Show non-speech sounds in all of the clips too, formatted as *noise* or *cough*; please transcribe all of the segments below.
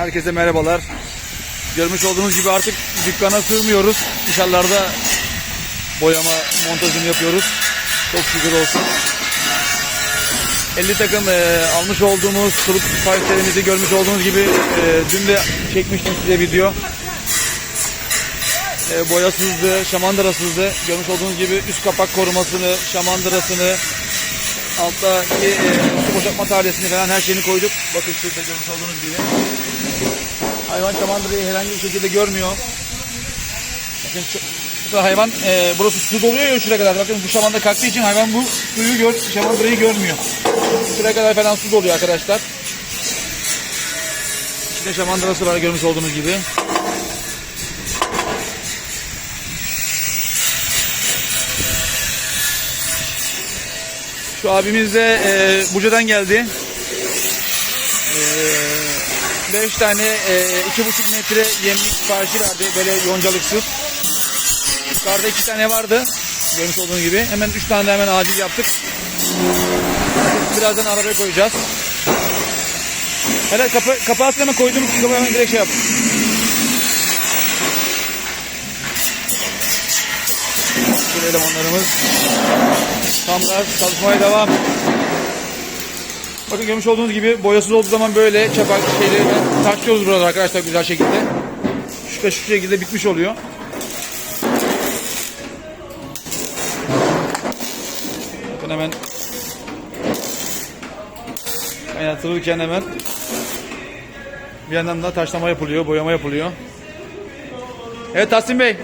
Herkese merhabalar. Görmüş olduğunuz gibi artık dükkana sığmıyoruz. Dışarılarda boyama montajını yapıyoruz. Çok şükür olsun. 50 takım e, almış olduğumuz kılıç siparişlerimizi görmüş olduğunuz gibi e, dün de çekmiştim size video. E, boyasızdı, şamandırasızdı. Görmüş olduğunuz gibi üst kapak korumasını, şamandırasını, alttaki e, su boşaltma tahliyesini falan her şeyini koyduk. Bakın şurada görmüş olduğunuz gibi. Hayvan şamandırayı herhangi bir şekilde görmüyor. Bakın hayvan e, burası su doluyor ya şuraya kadar. Bakın bu şamanda kalktığı için hayvan bu suyu gör, şamandırayı görmüyor. Şuraya kadar falan su doluyor arkadaşlar. İçinde şamandırası var görmüş olduğunuz gibi. Şu abimiz de e, Buca'dan geldi. 5 tane e, iki buçuk metre yemlik siparişi verdi böyle yoncalıksız. Yukarıda iki tane vardı. Görmüş olduğunuz gibi. Hemen üç tane de hemen acil yaptık. Birazdan arabaya koyacağız. Hele kapı, kapağı hemen koydum. Kapı hemen direkt şey yap. Bu elemanlarımız. Tam gaz çalışmaya devam. Bakın görmüş olduğunuz gibi boyasız olduğu zaman böyle çapak şeyleri taşlıyoruz burada arkadaşlar güzel şekilde. Şu, şu şekilde bitmiş oluyor. Bakın hemen kaynatılırken hemen bir yandan da taşlama yapılıyor, boyama yapılıyor. Evet Tahsin Bey,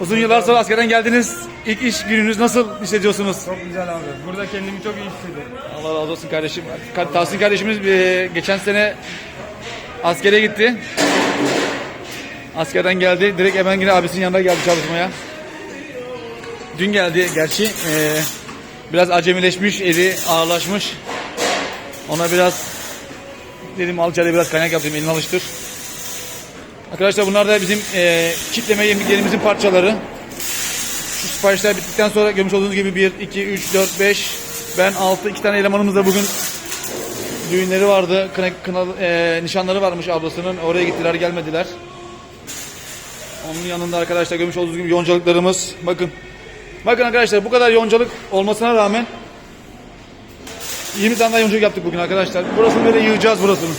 uzun yıllar sonra askerden geldiniz. İlk iş gününüz nasıl hissediyorsunuz? Çok güzel abi. Burada kendimi çok iyi hissediyorum. Allah razı olsun kardeşim. Ka- Tahsin kardeşimiz e, geçen sene askere gitti. Askerden geldi. Direkt hemen yine abisinin yanına geldi çalışmaya. Dün geldi gerçi. E, biraz acemileşmiş, eli ağırlaşmış. Ona biraz dedim al çare biraz kaynak yapayım elini alıştır. Arkadaşlar bunlar da bizim e, kitleme yemliklerimizin parçaları. Şu siparişler bittikten sonra görmüş olduğunuz gibi 1, 2, 3, 4, 5, ben 6, 2 tane elemanımız da bugün düğünleri vardı. Kına, kına, e, nişanları varmış ablasının. Oraya gittiler gelmediler. Onun yanında arkadaşlar görmüş olduğunuz gibi yoncalıklarımız. Bakın. Bakın arkadaşlar bu kadar yoncalık olmasına rağmen 20 tane daha yoncalık yaptık bugün arkadaşlar. Burasını böyle yığacağız burasını.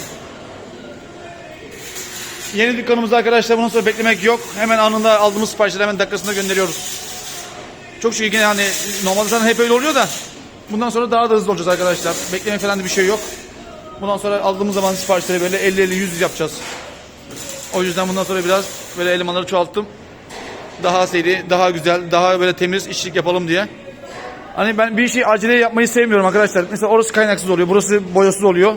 Yeni dükkanımızda arkadaşlar bundan sonra beklemek yok. Hemen anında aldığımız siparişleri hemen dakikasında gönderiyoruz. Çok şükür yine hani normalde zaten hep öyle oluyor da bundan sonra daha da hızlı olacağız arkadaşlar. Bekleme falan da bir şey yok. Bundan sonra aldığımız zaman siparişleri böyle 50-50 100 yapacağız. O yüzden bundan sonra biraz böyle elemanları çoğalttım. Daha seri, daha güzel, daha böyle temiz işçilik yapalım diye. Hani ben bir işi acele yapmayı sevmiyorum arkadaşlar. Mesela orası kaynaksız oluyor, burası boyasız oluyor.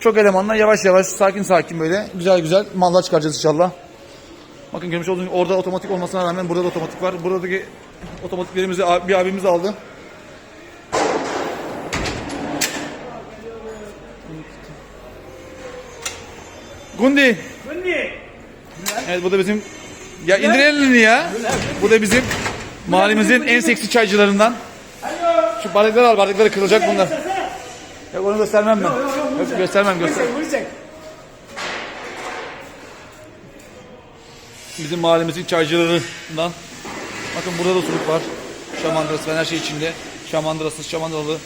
Çok elemanla yavaş yavaş, sakin sakin böyle güzel güzel mallar çıkaracağız inşallah. Bakın görmüş olduğunuz gibi orada otomatik olmasına rağmen burada da otomatik var. Buradaki otomatiklerimizi bir abimiz aldı. Gundi. Gundi. Evet bu da bizim ya indir elini ya. Bu da bizim mahallemizin en seksi çaycılarından. Şu bardakları al bardakları kırılacak bunlar. Yok onu göstermem ben. Yok göstermem göster. Bizim mahallemizin çaycılarından. Bakın burada da suluk var. Şamandırası falan her şey içinde. Şamandırasız, şamandıralı.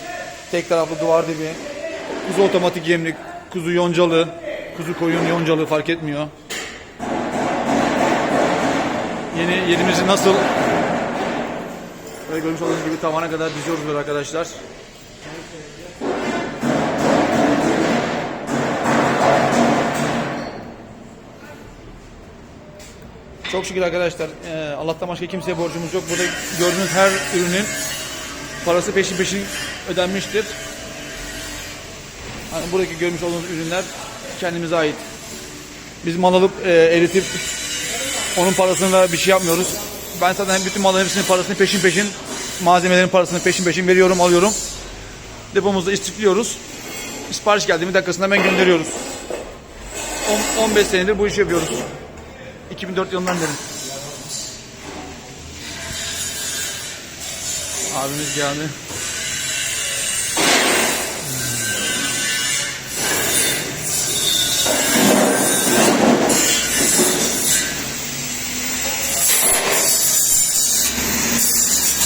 Tek taraflı duvar dibi. Kuzu otomatik yemlik. Kuzu yoncalı. Kuzu koyun yoncalı fark etmiyor. Yeni yerimizi nasıl Böyle görmüş olduğunuz gibi tavana kadar diziyoruz arkadaşlar. Çok şükür arkadaşlar. Ee, Allah'tan başka kimseye borcumuz yok. Burada gördüğünüz her ürünün parası peşin peşin ödenmiştir. Hani buradaki görmüş olduğunuz ürünler kendimize ait. Biz mal alıp e, eritip onun parasını da bir şey yapmıyoruz. Ben zaten bütün malların hepsinin parasını peşin peşin malzemelerin parasını peşin peşin veriyorum, alıyorum. Depomuzda istifliyoruz. Sipariş geldiğinde dakikasında hemen gönderiyoruz. On- 15 senedir bu işi yapıyoruz. 2004 yılından beri. Abimiz geldi.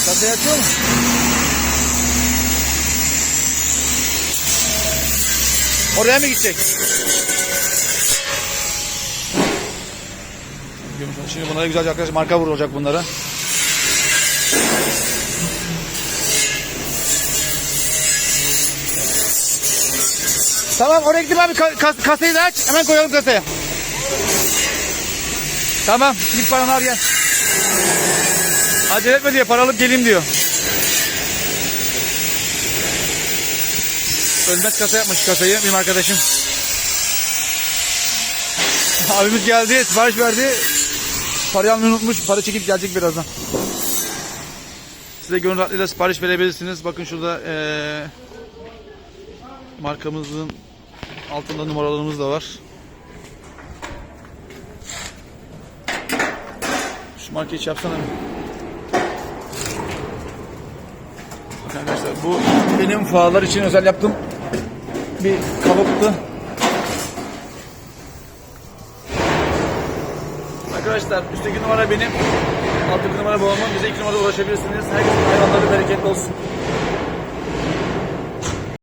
Kapıyı açıyor mu? Oraya mı gidecek? Şimdi bunlara güzelce arkadaşlar marka vurulacak bunlara. Tamam oraya gidip abi ka- kas- kasayı da aç. Hemen koyalım kasaya. Tamam git paranı al gel. Acele etme diyor para alıp geleyim diyor. Ölmez kasa yapmış kasayı benim arkadaşım. *laughs* Abimiz geldi sipariş verdi. Parayı almayı unutmuş. Para çekip gelecek birazdan. Size gönül rahatlığıyla sipariş verebilirsiniz. Bakın şurada eee markamızın altında numaralarımız da var. Şu markayı hiç yapsana. arkadaşlar bu benim fuarlar için özel yaptığım bir kalıptı. Arkadaşlar üstteki numara benim. Alttaki numara babamın. Bize iki numara ulaşabilirsiniz. Herkesin hayvanları bereketli olsun.